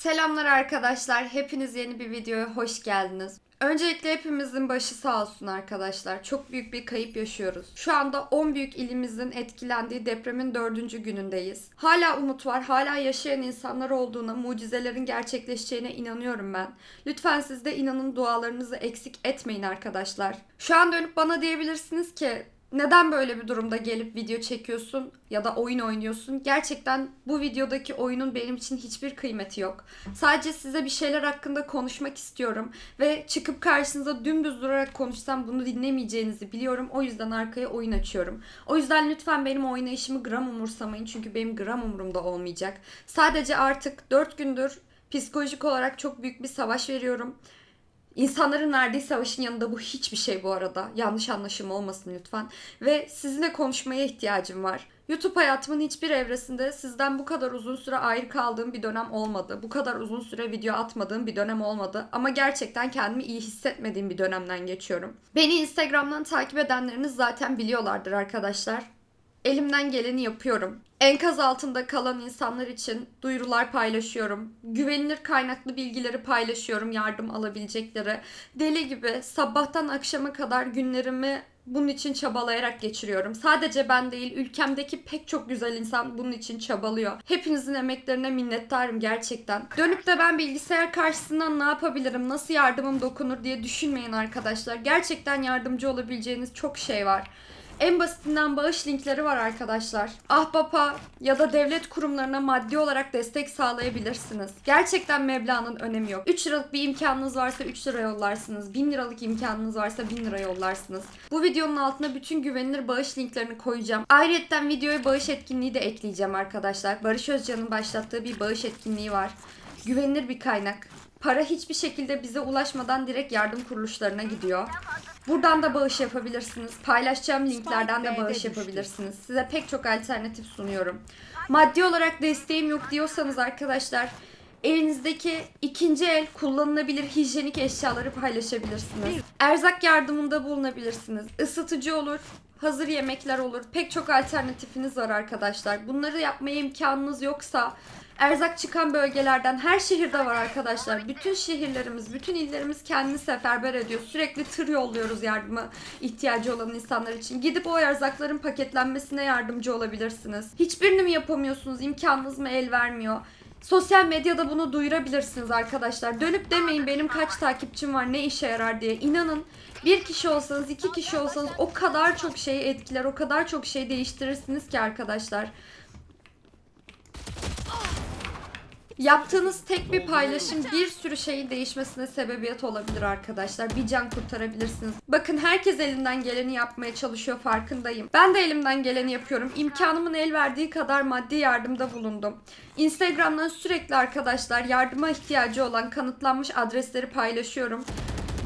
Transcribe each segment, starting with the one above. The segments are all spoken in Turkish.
Selamlar arkadaşlar. Hepiniz yeni bir videoya hoş geldiniz. Öncelikle hepimizin başı sağ olsun arkadaşlar. Çok büyük bir kayıp yaşıyoruz. Şu anda 10 büyük ilimizin etkilendiği depremin 4. günündeyiz. Hala umut var. Hala yaşayan insanlar olduğuna, mucizelerin gerçekleşeceğine inanıyorum ben. Lütfen siz de inanın dualarınızı eksik etmeyin arkadaşlar. Şu an dönüp bana diyebilirsiniz ki neden böyle bir durumda gelip video çekiyorsun ya da oyun oynuyorsun? Gerçekten bu videodaki oyunun benim için hiçbir kıymeti yok. Sadece size bir şeyler hakkında konuşmak istiyorum ve çıkıp karşınıza dümdüz durarak konuşsam bunu dinlemeyeceğinizi biliyorum. O yüzden arkaya oyun açıyorum. O yüzden lütfen benim oynayışımı gram umursamayın çünkü benim gram umurumda olmayacak. Sadece artık 4 gündür psikolojik olarak çok büyük bir savaş veriyorum. İnsanların verdiği savaşın yanında bu hiçbir şey bu arada. Yanlış anlaşılma olmasın lütfen. Ve sizinle konuşmaya ihtiyacım var. YouTube hayatımın hiçbir evresinde sizden bu kadar uzun süre ayrı kaldığım bir dönem olmadı. Bu kadar uzun süre video atmadığım bir dönem olmadı. Ama gerçekten kendimi iyi hissetmediğim bir dönemden geçiyorum. Beni Instagram'dan takip edenleriniz zaten biliyorlardır arkadaşlar. Elimden geleni yapıyorum. Enkaz altında kalan insanlar için duyurular paylaşıyorum. Güvenilir kaynaklı bilgileri paylaşıyorum yardım alabilecekleri. Deli gibi sabahtan akşama kadar günlerimi bunun için çabalayarak geçiriyorum. Sadece ben değil, ülkemdeki pek çok güzel insan bunun için çabalıyor. Hepinizin emeklerine minnettarım gerçekten. Dönüp de ben bilgisayar karşısından ne yapabilirim, nasıl yardımım dokunur diye düşünmeyin arkadaşlar. Gerçekten yardımcı olabileceğiniz çok şey var. En basitinden bağış linkleri var arkadaşlar. Ahbap'a ya da devlet kurumlarına maddi olarak destek sağlayabilirsiniz. Gerçekten meblağın önemi yok. 3 liralık bir imkanınız varsa 3 lira yollarsınız. 1000 liralık imkanınız varsa 1000 lira yollarsınız. Bu videonun altına bütün güvenilir bağış linklerini koyacağım. Ayrıca videoya bağış etkinliği de ekleyeceğim arkadaşlar. Barış Özcan'ın başlattığı bir bağış etkinliği var. Güvenilir bir kaynak. Para hiçbir şekilde bize ulaşmadan direkt yardım kuruluşlarına gidiyor. Buradan da bağış yapabilirsiniz. Paylaşacağım linklerden de bağış yapabilirsiniz. Size pek çok alternatif sunuyorum. Maddi olarak desteğim yok diyorsanız arkadaşlar elinizdeki ikinci el kullanılabilir hijyenik eşyaları paylaşabilirsiniz. Erzak yardımında bulunabilirsiniz. Isıtıcı olur, hazır yemekler olur. Pek çok alternatifiniz var arkadaşlar. Bunları yapmaya imkanınız yoksa erzak çıkan bölgelerden her şehirde var arkadaşlar. Bütün şehirlerimiz, bütün illerimiz kendini seferber ediyor. Sürekli tır yolluyoruz yardıma ihtiyacı olan insanlar için. Gidip o erzakların paketlenmesine yardımcı olabilirsiniz. Hiçbirini mi yapamıyorsunuz? İmkanınız mı el vermiyor? Sosyal medyada bunu duyurabilirsiniz arkadaşlar. Dönüp demeyin benim kaç takipçim var ne işe yarar diye. İnanın bir kişi olsanız iki kişi olsanız o kadar çok şeyi etkiler o kadar çok şey değiştirirsiniz ki arkadaşlar. Yaptığınız tek bir paylaşım bir sürü şeyin değişmesine sebebiyet olabilir arkadaşlar. Bir can kurtarabilirsiniz. Bakın herkes elinden geleni yapmaya çalışıyor farkındayım. Ben de elimden geleni yapıyorum. İmkanımın el verdiği kadar maddi yardımda bulundum. Instagram'dan sürekli arkadaşlar yardıma ihtiyacı olan kanıtlanmış adresleri paylaşıyorum.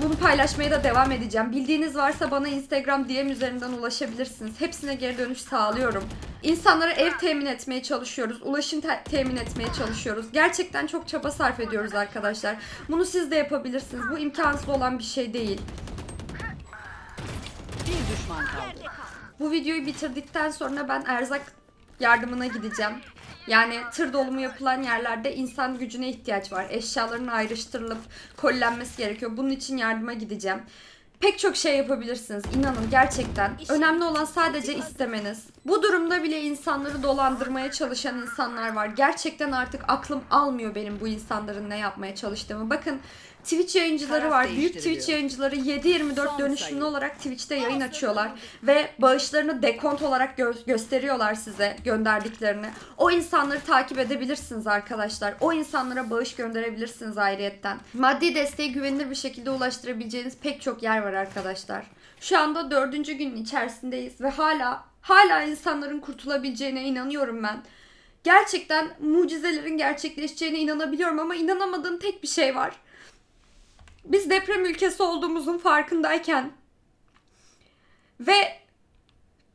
Bunu paylaşmaya da devam edeceğim. Bildiğiniz varsa bana Instagram DM üzerinden ulaşabilirsiniz. Hepsine geri dönüş sağlıyorum. İnsanlara ev temin etmeye çalışıyoruz. Ulaşım te- temin etmeye çalışıyoruz. Gerçekten çok çaba sarf ediyoruz arkadaşlar. Bunu siz de yapabilirsiniz. Bu imkansız olan bir şey değil. Bir düşman kaldı. Bu videoyu bitirdikten sonra ben erzak yardımına gideceğim. Yani tır dolumu yapılan yerlerde insan gücüne ihtiyaç var. Eşyaların ayrıştırılıp kollenmesi gerekiyor. Bunun için yardıma gideceğim. Pek çok şey yapabilirsiniz. İnanın gerçekten. Önemli olan sadece istemeniz. Bu durumda bile insanları dolandırmaya çalışan insanlar var. Gerçekten artık aklım almıyor benim bu insanların ne yapmaya çalıştığımı. Bakın Twitch yayıncıları var. Büyük. Twitch yayıncıları 7-24 Son dönüşümlü olarak Twitch'te yayın açıyorlar ve bağışlarını dekont olarak gö- gösteriyorlar size gönderdiklerini. O insanları takip edebilirsiniz arkadaşlar. O insanlara bağış gönderebilirsiniz ayrıyetten. Maddi desteği güvenilir bir şekilde ulaştırabileceğiniz pek çok yer var arkadaşlar. Şu anda dördüncü günün içerisindeyiz ve hala hala insanların kurtulabileceğine inanıyorum ben. Gerçekten mucizelerin gerçekleşeceğine inanabiliyorum ama inanamadığım tek bir şey var biz deprem ülkesi olduğumuzun farkındayken ve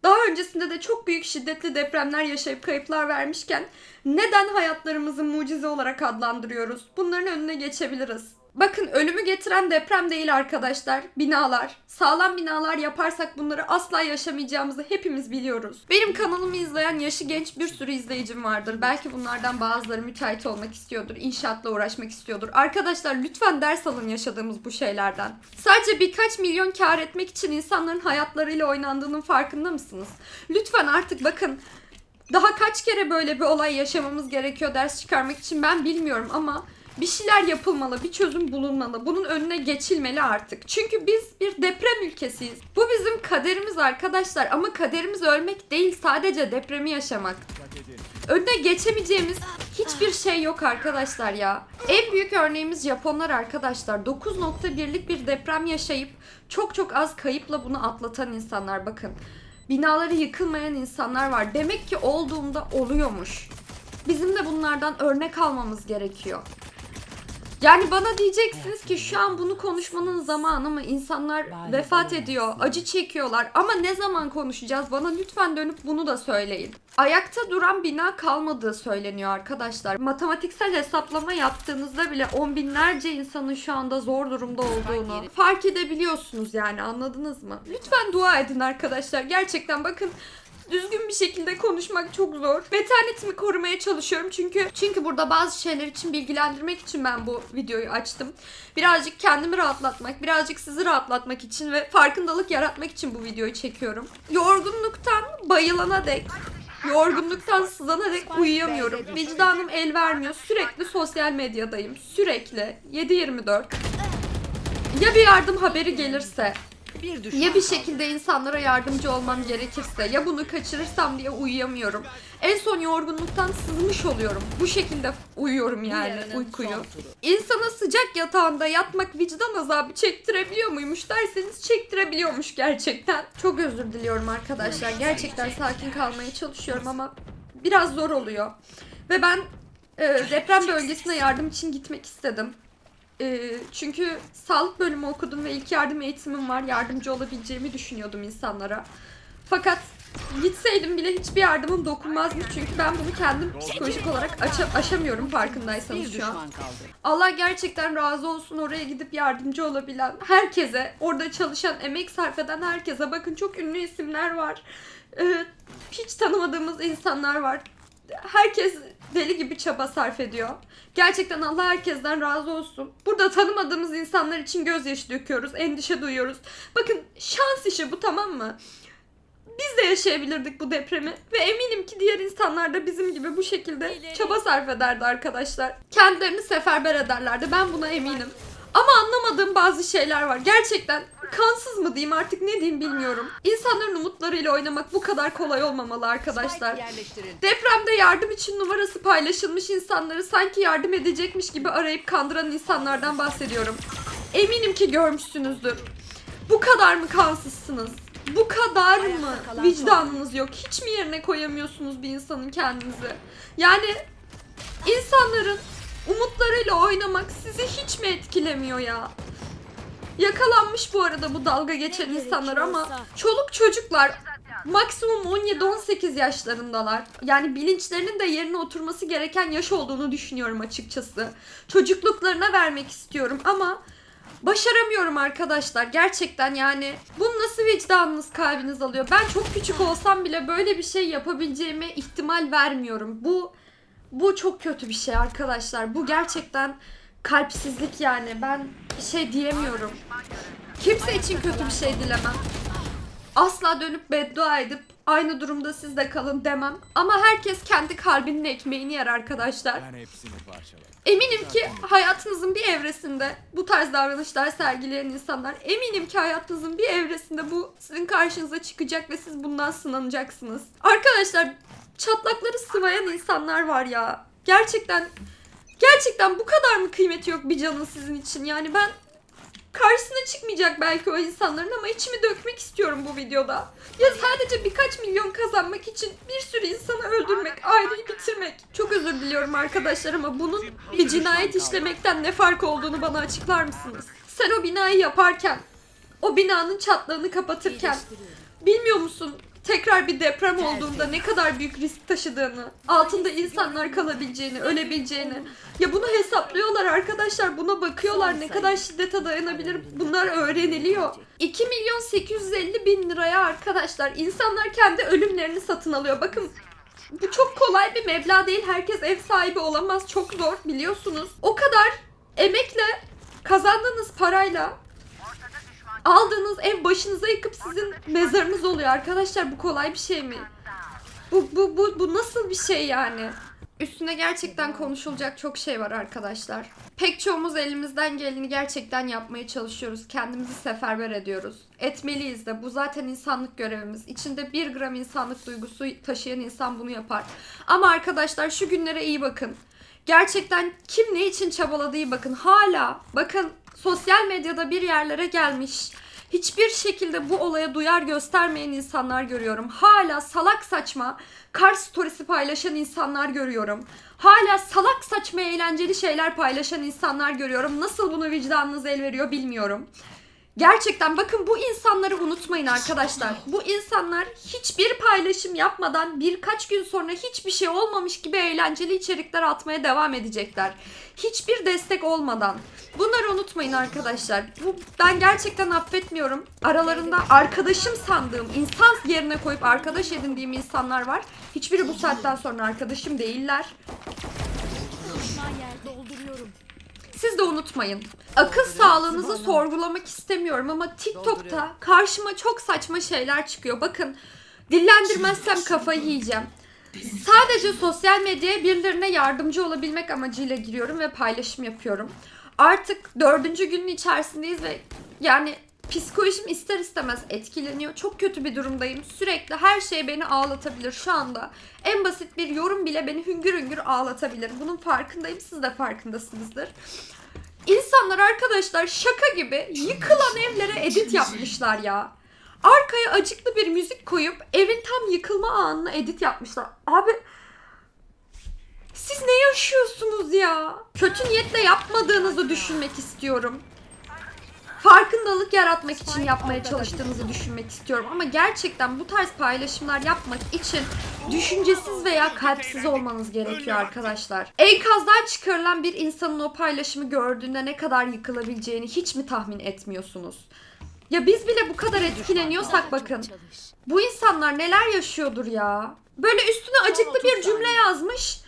daha öncesinde de çok büyük şiddetli depremler yaşayıp kayıplar vermişken neden hayatlarımızı mucize olarak adlandırıyoruz? Bunların önüne geçebiliriz. Bakın ölümü getiren deprem değil arkadaşlar. Binalar. Sağlam binalar yaparsak bunları asla yaşamayacağımızı hepimiz biliyoruz. Benim kanalımı izleyen yaşı genç bir sürü izleyicim vardır. Belki bunlardan bazıları müteahhit olmak istiyordur. inşaatla uğraşmak istiyordur. Arkadaşlar lütfen ders alın yaşadığımız bu şeylerden. Sadece birkaç milyon kar etmek için insanların hayatlarıyla oynandığının farkında mısınız? Lütfen artık bakın daha kaç kere böyle bir olay yaşamamız gerekiyor ders çıkarmak için ben bilmiyorum ama bir şeyler yapılmalı, bir çözüm bulunmalı. Bunun önüne geçilmeli artık. Çünkü biz bir deprem ülkesiyiz. Bu bizim kaderimiz arkadaşlar ama kaderimiz ölmek değil sadece depremi yaşamak. Önüne geçemeyeceğimiz hiçbir şey yok arkadaşlar ya. En büyük örneğimiz Japonlar arkadaşlar. 9.1'lik bir deprem yaşayıp çok çok az kayıpla bunu atlatan insanlar bakın. Binaları yıkılmayan insanlar var. Demek ki olduğunda oluyormuş. Bizim de bunlardan örnek almamız gerekiyor. Yani bana diyeceksiniz ki şu an bunu konuşmanın zamanı mı? İnsanlar vefat ediyor, acı çekiyorlar ama ne zaman konuşacağız? Bana lütfen dönüp bunu da söyleyin. Ayakta duran bina kalmadığı söyleniyor arkadaşlar. Matematiksel hesaplama yaptığınızda bile on binlerce insanın şu anda zor durumda olduğunu fark edebiliyorsunuz yani anladınız mı? Lütfen dua edin arkadaşlar. Gerçekten bakın düzgün bir şekilde konuşmak çok zor. Metanetimi korumaya çalışıyorum çünkü çünkü burada bazı şeyler için bilgilendirmek için ben bu videoyu açtım. Birazcık kendimi rahatlatmak, birazcık sizi rahatlatmak için ve farkındalık yaratmak için bu videoyu çekiyorum. Yorgunluktan bayılana dek Yorgunluktan sızana dek uyuyamıyorum. Vicdanım el vermiyor. Sürekli sosyal medyadayım. Sürekli. 7-24. Ya bir yardım haberi gelirse, Bir düşman ya bir kaldı. şekilde insanlara yardımcı olmam gerekirse ya bunu kaçırırsam diye uyuyamıyorum. En son yorgunluktan sızmış oluyorum. Bu şekilde uyuyorum yani uykuyu. İnsana sıcak yatağında yatmak vicdan azabı çektirebiliyor muymuş derseniz çektirebiliyormuş gerçekten. Çok özür diliyorum arkadaşlar. Gerçekten sakin kalmaya çalışıyorum ama biraz zor oluyor. Ve ben e, deprem bölgesine yardım için gitmek istedim. E, çünkü sağlık bölümü okudum ve ilk yardım eğitimim var. Yardımcı olabileceğimi düşünüyordum insanlara. Fakat gitseydim bile hiçbir yardımım dokunmazmış. Çünkü ben bunu kendim psikolojik olarak aça- aşamıyorum farkındaysanız şu an. Allah gerçekten razı olsun oraya gidip yardımcı olabilen herkese, orada çalışan, emek sarf eden herkese. Bakın çok ünlü isimler var. Ee, hiç tanımadığımız insanlar var. Herkes deli gibi çaba sarf ediyor. Gerçekten Allah herkesten razı olsun. Burada tanımadığımız insanlar için gözyaşı döküyoruz, endişe duyuyoruz. Bakın şans işi bu tamam mı? Biz de yaşayabilirdik bu depremi ve eminim ki diğer insanlar da bizim gibi bu şekilde çaba sarf ederdi arkadaşlar. Kendilerini seferber ederlerdi ben buna eminim. Ama anlamadığım bazı şeyler var. Gerçekten kansız mı diyeyim artık ne diyeyim bilmiyorum. İnsanların umutlarıyla oynamak bu kadar kolay olmamalı arkadaşlar. Depremde yardım için numarası paylaşılmış insanları sanki yardım edecekmiş gibi arayıp kandıran insanlardan bahsediyorum. Eminim ki görmüşsünüzdür. Bu kadar mı kansızsınız? Bu kadar mı vicdanınız yok? Hiç mi yerine koyamıyorsunuz bir insanın kendinizi? Yani insanların umutlarıyla oynamak sizi hiç mi etkilemiyor ya? Yakalanmış bu arada bu dalga geçen insanlar ama çoluk çocuklar maksimum 17-18 yaşlarındalar. Yani bilinçlerinin de yerine oturması gereken yaş olduğunu düşünüyorum açıkçası. Çocukluklarına vermek istiyorum ama başaramıyorum arkadaşlar. Gerçekten yani bunu nasıl vicdanınız kalbiniz alıyor? Ben çok küçük olsam bile böyle bir şey yapabileceğime ihtimal vermiyorum. Bu bu çok kötü bir şey arkadaşlar. Bu gerçekten kalpsizlik yani. Ben bir şey diyemiyorum. Kimse için kötü bir şey dilemem. Asla dönüp beddua edip aynı durumda siz de kalın demem. Ama herkes kendi kalbinin ekmeğini yer arkadaşlar. Eminim ki hayatınızın bir evresinde bu tarz davranışlar sergileyen insanlar eminim ki hayatınızın bir evresinde bu sizin karşınıza çıkacak ve siz bundan sınanacaksınız. Arkadaşlar çatlakları sıvayan insanlar var ya. Gerçekten gerçekten bu kadar mı kıymeti yok bir canın sizin için? Yani ben karşısına çıkmayacak belki o insanların ama içimi dökmek istiyorum bu videoda. Ya sadece birkaç milyon kazanmak için bir sürü insanı öldürmek, aileyi bitirmek. Çok özür diliyorum arkadaşlar ama bunun bir cinayet işlemekten ne fark olduğunu bana açıklar mısınız? Sen o binayı yaparken, o binanın çatlağını kapatırken bilmiyor musun tekrar bir deprem olduğunda ne kadar büyük risk taşıdığını, altında insanlar kalabileceğini, ölebileceğini. Ya bunu hesaplıyorlar arkadaşlar. Buna bakıyorlar. Ne kadar şiddete dayanabilir. Bunlar öğreniliyor. 2 milyon 850 bin liraya arkadaşlar insanlar kendi ölümlerini satın alıyor. Bakın bu çok kolay bir meblağ değil. Herkes ev sahibi olamaz. Çok zor biliyorsunuz. O kadar emekle kazandığınız parayla aldığınız ev başınıza yıkıp sizin mezarınız oluyor arkadaşlar. Bu kolay bir şey mi? Bu, bu, bu, bu nasıl bir şey yani? Üstüne gerçekten konuşulacak çok şey var arkadaşlar. Pek çoğumuz elimizden geleni gerçekten yapmaya çalışıyoruz. Kendimizi seferber ediyoruz. Etmeliyiz de. Bu zaten insanlık görevimiz. İçinde bir gram insanlık duygusu taşıyan insan bunu yapar. Ama arkadaşlar şu günlere iyi bakın. Gerçekten kim ne için çabaladığı bakın. Hala bakın sosyal medyada bir yerlere gelmiş. Hiçbir şekilde bu olaya duyar göstermeyen insanlar görüyorum. Hala salak saçma kar storiesi paylaşan insanlar görüyorum. Hala salak saçma eğlenceli şeyler paylaşan insanlar görüyorum. Nasıl bunu vicdanınız el veriyor bilmiyorum. Gerçekten bakın bu insanları unutmayın arkadaşlar. Bu insanlar hiçbir paylaşım yapmadan birkaç gün sonra hiçbir şey olmamış gibi eğlenceli içerikler atmaya devam edecekler. Hiçbir destek olmadan. Bunları unutmayın arkadaşlar. Bu ben gerçekten affetmiyorum. Aralarında arkadaşım sandığım, insan yerine koyup arkadaş edindiğim insanlar var. Hiçbiri bu saatten sonra arkadaşım değiller. Siz de unutmayın. Akıl sağlığınızı sorgulamak istemiyorum ama TikTok'ta karşıma çok saçma şeyler çıkıyor. Bakın dillendirmezsem kafayı yiyeceğim. Sadece sosyal medyaya birilerine yardımcı olabilmek amacıyla giriyorum ve paylaşım yapıyorum. Artık dördüncü günün içerisindeyiz ve yani psikolojim ister istemez etkileniyor. Çok kötü bir durumdayım. Sürekli her şey beni ağlatabilir şu anda. En basit bir yorum bile beni hüngür hüngür ağlatabilir. Bunun farkındayım. Siz de farkındasınızdır. İnsanlar arkadaşlar şaka gibi yıkılan evlere edit yapmışlar ya. Arkaya acıklı bir müzik koyup evin tam yıkılma anına edit yapmışlar. Abi siz ne yaşıyorsunuz ya? Kötü niyetle yapmadığınızı düşünmek istiyorum. Farkındalık yaratmak için yapmaya çalıştığınızı düşünmek istiyorum. Ama gerçekten bu tarz paylaşımlar yapmak için düşüncesiz veya kalpsiz olmanız gerekiyor arkadaşlar. Enkazdan çıkarılan bir insanın o paylaşımı gördüğünde ne kadar yıkılabileceğini hiç mi tahmin etmiyorsunuz? Ya biz bile bu kadar etkileniyorsak bakın. Bu insanlar neler yaşıyordur ya? Böyle üstüne acıklı bir cümle yazmış.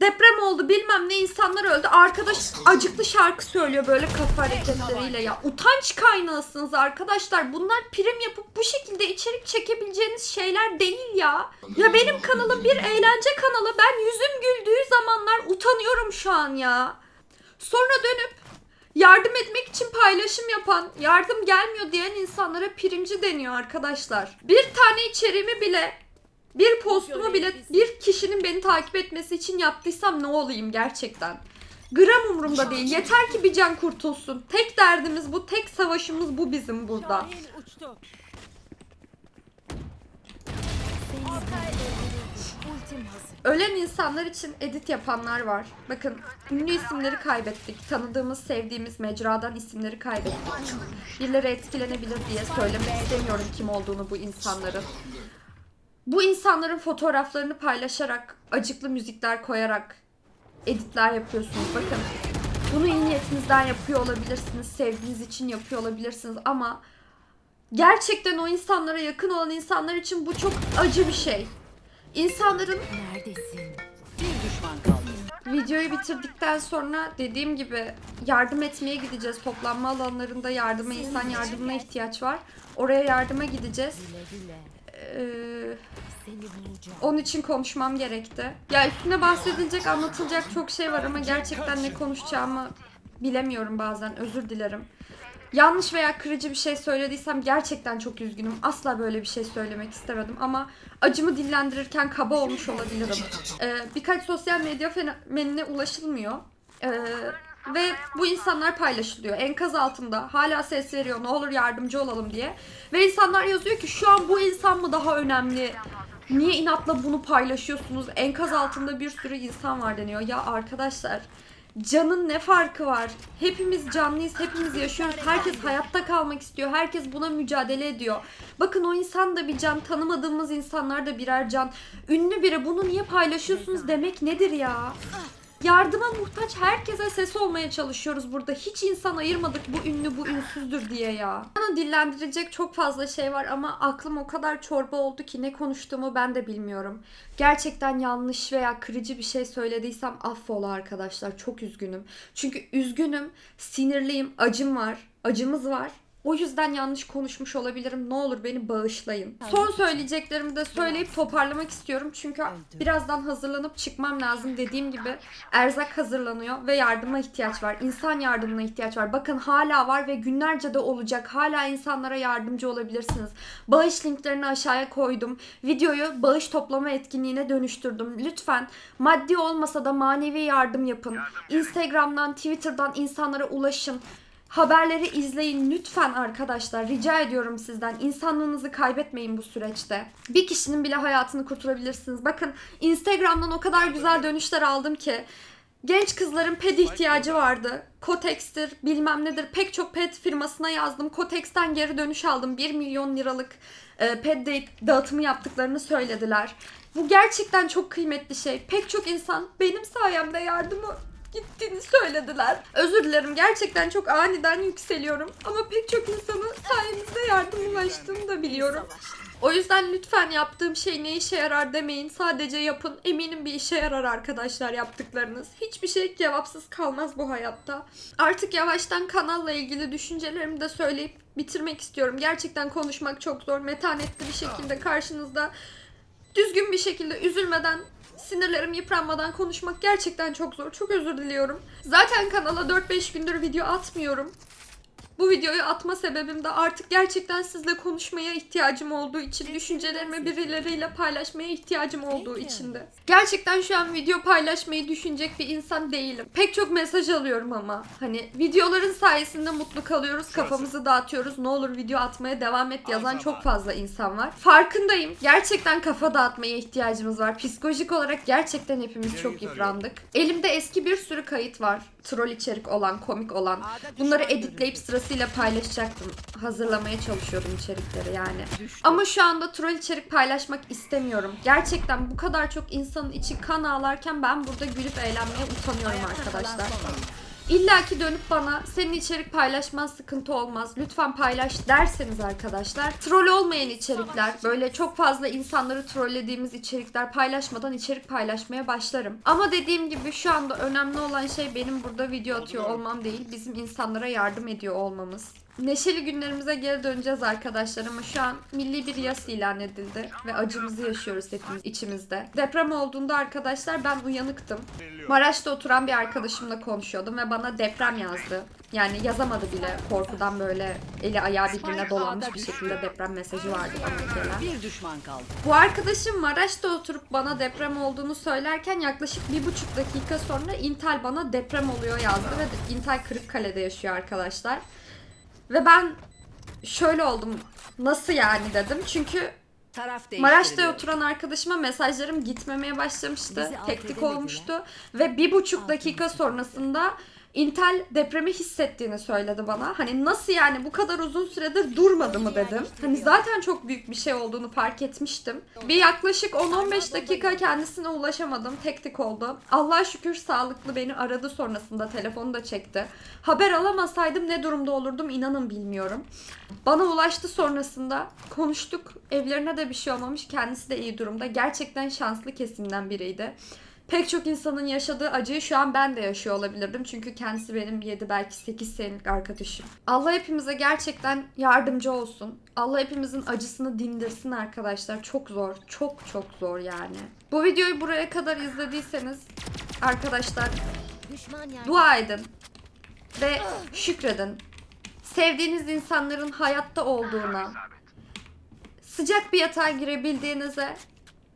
Deprem oldu bilmem ne insanlar öldü. Arkadaş acıklı şarkı söylüyor böyle kafa hareketleriyle ya. Utanç kaynağısınız arkadaşlar. Bunlar prim yapıp bu şekilde içerik çekebileceğiniz şeyler değil ya. Ya benim kanalım bir eğlence kanalı. Ben yüzüm güldüğü zamanlar utanıyorum şu an ya. Sonra dönüp yardım etmek için paylaşım yapan, yardım gelmiyor diyen insanlara primci deniyor arkadaşlar. Bir tane içeriğimi bile bir postumu bile bir kişinin beni takip etmesi için yaptıysam ne olayım gerçekten. Gram umurumda değil. Yeter ki bir can kurtulsun. Tek derdimiz bu, tek savaşımız bu bizim burada. Ölen insanlar için edit yapanlar var. Bakın ünlü isimleri kaybettik. Tanıdığımız, sevdiğimiz mecradan isimleri kaybettik. Birileri etkilenebilir diye söylemek istemiyorum kim olduğunu bu insanların. Bu insanların fotoğraflarını paylaşarak, acıklı müzikler koyarak editler yapıyorsunuz. Bakın bunu iyi niyetinizden yapıyor olabilirsiniz, sevdiğiniz için yapıyor olabilirsiniz ama gerçekten o insanlara yakın olan insanlar için bu çok acı bir şey. İnsanların Neredesin? Bir düşman kaldı. Videoyu bitirdikten sonra dediğim gibi yardım etmeye gideceğiz. Toplanma alanlarında yardıma, insan yardımına ihtiyaç var. Oraya yardıma gideceğiz. Ee, onun için konuşmam gerekti. Ya üstüne bahsedilecek, anlatılacak çok şey var ama gerçekten ne konuşacağımı bilemiyorum bazen. Özür dilerim. Yanlış veya kırıcı bir şey söylediysem gerçekten çok üzgünüm. Asla böyle bir şey söylemek istemedim ama acımı dillendirirken kaba olmuş olabilirim. Ee, birkaç sosyal medya fenomenine ulaşılmıyor. Ee, ve bu insanlar paylaşılıyor. Enkaz altında hala ses veriyor ne olur yardımcı olalım diye. Ve insanlar yazıyor ki şu an bu insan mı daha önemli? Niye inatla bunu paylaşıyorsunuz? Enkaz altında bir sürü insan var deniyor. Ya arkadaşlar Canın ne farkı var? Hepimiz canlıyız, hepimiz yaşıyoruz. Herkes hayatta kalmak istiyor. Herkes buna mücadele ediyor. Bakın o insan da bir can, tanımadığımız insanlar da birer can. Ünlü biri bunu niye paylaşıyorsunuz demek nedir ya? Yardıma muhtaç herkese ses olmaya çalışıyoruz burada. Hiç insan ayırmadık bu ünlü bu ünsüzdür diye ya. Bana dillendirecek çok fazla şey var ama aklım o kadar çorba oldu ki ne konuştuğumu ben de bilmiyorum. Gerçekten yanlış veya kırıcı bir şey söylediysem affola arkadaşlar. Çok üzgünüm. Çünkü üzgünüm, sinirliyim, acım var, acımız var. O yüzden yanlış konuşmuş olabilirim. Ne olur beni bağışlayın. Son söyleyeceklerimi de söyleyip toparlamak istiyorum. Çünkü birazdan hazırlanıp çıkmam lazım. Dediğim gibi erzak hazırlanıyor ve yardıma ihtiyaç var. İnsan yardımına ihtiyaç var. Bakın hala var ve günlerce de olacak. Hala insanlara yardımcı olabilirsiniz. Bağış linklerini aşağıya koydum. Videoyu bağış toplama etkinliğine dönüştürdüm. Lütfen maddi olmasa da manevi yardım yapın. Instagram'dan, Twitter'dan insanlara ulaşın. Haberleri izleyin lütfen arkadaşlar. Rica ediyorum sizden. İnsanlığınızı kaybetmeyin bu süreçte. Bir kişinin bile hayatını kurtarabilirsiniz. Bakın Instagram'dan o kadar güzel dönüşler aldım ki. Genç kızların ped ihtiyacı vardı. Kotex'tir, bilmem nedir. Pek çok ped firmasına yazdım. Kotex'ten geri dönüş aldım. 1 milyon liralık e, ped dağıtımı yaptıklarını söylediler. Bu gerçekten çok kıymetli şey. Pek çok insan benim sayemde yardımı gittiğini söylediler. Özür dilerim gerçekten çok aniden yükseliyorum. Ama pek çok insanın sayemizde yardım ulaştığını da biliyorum. O yüzden lütfen yaptığım şey ne işe yarar demeyin. Sadece yapın. Eminim bir işe yarar arkadaşlar yaptıklarınız. Hiçbir şey cevapsız kalmaz bu hayatta. Artık yavaştan kanalla ilgili düşüncelerimi de söyleyip bitirmek istiyorum. Gerçekten konuşmak çok zor. Metanetli bir şekilde karşınızda düzgün bir şekilde üzülmeden sinirlerim yıpranmadan konuşmak gerçekten çok zor. Çok özür diliyorum. Zaten kanala 4-5 gündür video atmıyorum. Bu videoyu atma sebebim de artık gerçekten sizle konuşmaya ihtiyacım olduğu için, düşüncelerimi birileriyle paylaşmaya ihtiyacım olduğu için de. Gerçekten şu an video paylaşmayı düşünecek bir insan değilim. Pek çok mesaj alıyorum ama. Hani videoların sayesinde mutlu kalıyoruz, kafamızı dağıtıyoruz. Ne olur video atmaya devam et yazan çok fazla insan var. Farkındayım. Gerçekten kafa dağıtmaya ihtiyacımız var. Psikolojik olarak gerçekten hepimiz çok yıprandık. Elimde eski bir sürü kayıt var. Troll içerik olan, komik olan. Bunları editleyip sırasıyla paylaşacaktım. Hazırlamaya çalışıyordum içerikleri yani. Ama şu anda troll içerik paylaşmak istemiyorum. Gerçekten bu kadar çok insanın içi kan ağlarken ben burada gülüp eğlenmeye utanıyorum arkadaşlar. İlla ki dönüp bana senin içerik paylaşman sıkıntı olmaz. Lütfen paylaş derseniz arkadaşlar. Troll olmayan içerikler, böyle çok fazla insanları trollediğimiz içerikler paylaşmadan içerik paylaşmaya başlarım. Ama dediğim gibi şu anda önemli olan şey benim burada video atıyor olmam değil. Bizim insanlara yardım ediyor olmamız. Neşeli günlerimize geri döneceğiz arkadaşlar ama şu an milli bir yas ilan edildi ve acımızı yaşıyoruz hepimiz içimizde. Deprem olduğunda arkadaşlar ben uyanıktım. Maraş'ta oturan bir arkadaşımla konuşuyordum ve bana deprem yazdı. Yani yazamadı bile korkudan böyle eli ayağı birbirine dolanmış bir şekilde deprem mesajı vardı bana gelen. Bir düşman kaldı. Bu arkadaşım Maraş'ta oturup bana deprem olduğunu söylerken yaklaşık bir buçuk dakika sonra Intel bana deprem oluyor yazdı ve Intel Kırıkkale'de yaşıyor arkadaşlar. Ve ben şöyle oldum. Nasıl yani dedim. Çünkü Taraf Maraş'ta oturan arkadaşıma mesajlarım gitmemeye başlamıştı. Bizi alt Teknik edemediler. olmuştu. Ve bir buçuk dakika sonrasında Intel depremi hissettiğini söyledi bana. Hani nasıl yani bu kadar uzun süredir durmadı mı dedim. Hani zaten çok büyük bir şey olduğunu fark etmiştim. Bir yaklaşık 10-15 dakika kendisine ulaşamadım. Tek tek oldu. Allah'a şükür sağlıklı beni aradı sonrasında. Telefonu da çekti. Haber alamasaydım ne durumda olurdum inanın bilmiyorum. Bana ulaştı sonrasında. Konuştuk. Evlerine de bir şey olmamış. Kendisi de iyi durumda. Gerçekten şanslı kesimden biriydi. Pek çok insanın yaşadığı acıyı şu an ben de yaşıyor olabilirdim. Çünkü kendisi benim 7 belki 8 senelik arkadaşım. Allah hepimize gerçekten yardımcı olsun. Allah hepimizin acısını dindirsin arkadaşlar. Çok zor. Çok çok zor yani. Bu videoyu buraya kadar izlediyseniz arkadaşlar dua edin ve şükredin. Sevdiğiniz insanların hayatta olduğuna, sıcak bir yatağa girebildiğinize,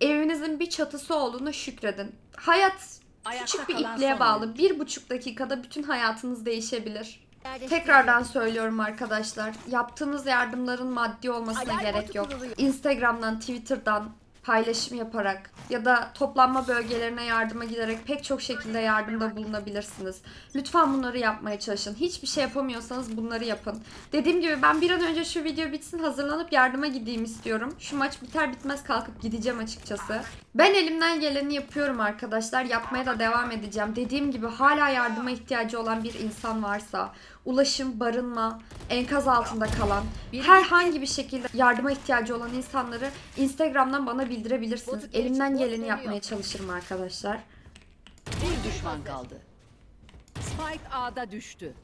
evinizin bir çatısı olduğuna şükredin. Hayat Ayakta küçük bir ipliğe bağlı. Bir buçuk dakikada bütün hayatınız değişebilir. Tekrardan söylüyorum arkadaşlar. Yaptığınız yardımların maddi olmasına gerek yok. Instagram'dan, Twitter'dan paylaşım yaparak ya da toplanma bölgelerine yardıma giderek pek çok şekilde yardımda bulunabilirsiniz. Lütfen bunları yapmaya çalışın. Hiçbir şey yapamıyorsanız bunları yapın. Dediğim gibi ben bir an önce şu video bitsin hazırlanıp yardıma gideyim istiyorum. Şu maç biter bitmez kalkıp gideceğim açıkçası. Ben elimden geleni yapıyorum arkadaşlar. Yapmaya da devam edeceğim. Dediğim gibi hala yardıma ihtiyacı olan bir insan varsa, ulaşım, barınma, enkaz altında kalan, herhangi bir şekilde yardıma ihtiyacı olan insanları Instagram'dan bana bildirebilirsiniz. Elimden geleni yapmaya çalışırım arkadaşlar. Bir düşman kaldı. Spike A'da düştü.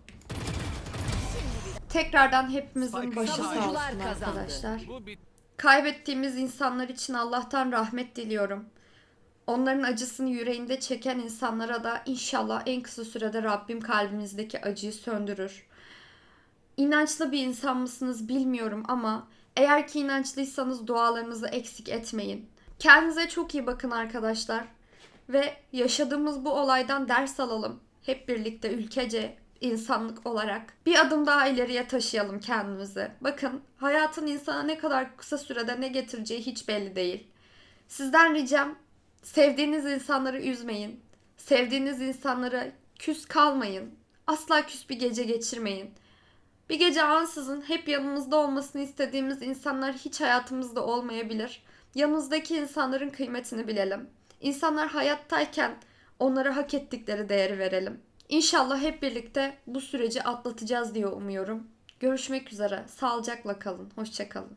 Tekrardan hepimizin başı sağ olsun arkadaşlar. Kaybettiğimiz insanlar için Allah'tan rahmet diliyorum. Onların acısını yüreğinde çeken insanlara da inşallah en kısa sürede Rabbim kalbimizdeki acıyı söndürür. İnançlı bir insan mısınız bilmiyorum ama eğer ki inançlıysanız dualarınızı eksik etmeyin. Kendinize çok iyi bakın arkadaşlar. Ve yaşadığımız bu olaydan ders alalım. Hep birlikte ülkece, insanlık olarak bir adım daha ileriye taşıyalım kendimizi. Bakın hayatın insana ne kadar kısa sürede ne getireceği hiç belli değil. Sizden ricam sevdiğiniz insanları üzmeyin. Sevdiğiniz insanlara küs kalmayın. Asla küs bir gece geçirmeyin. Bir gece ansızın hep yanımızda olmasını istediğimiz insanlar hiç hayatımızda olmayabilir. Yanımızdaki insanların kıymetini bilelim. İnsanlar hayattayken onlara hak ettikleri değeri verelim. İnşallah hep birlikte bu süreci atlatacağız diye umuyorum. Görüşmek üzere. Sağlıcakla kalın. Hoşçakalın.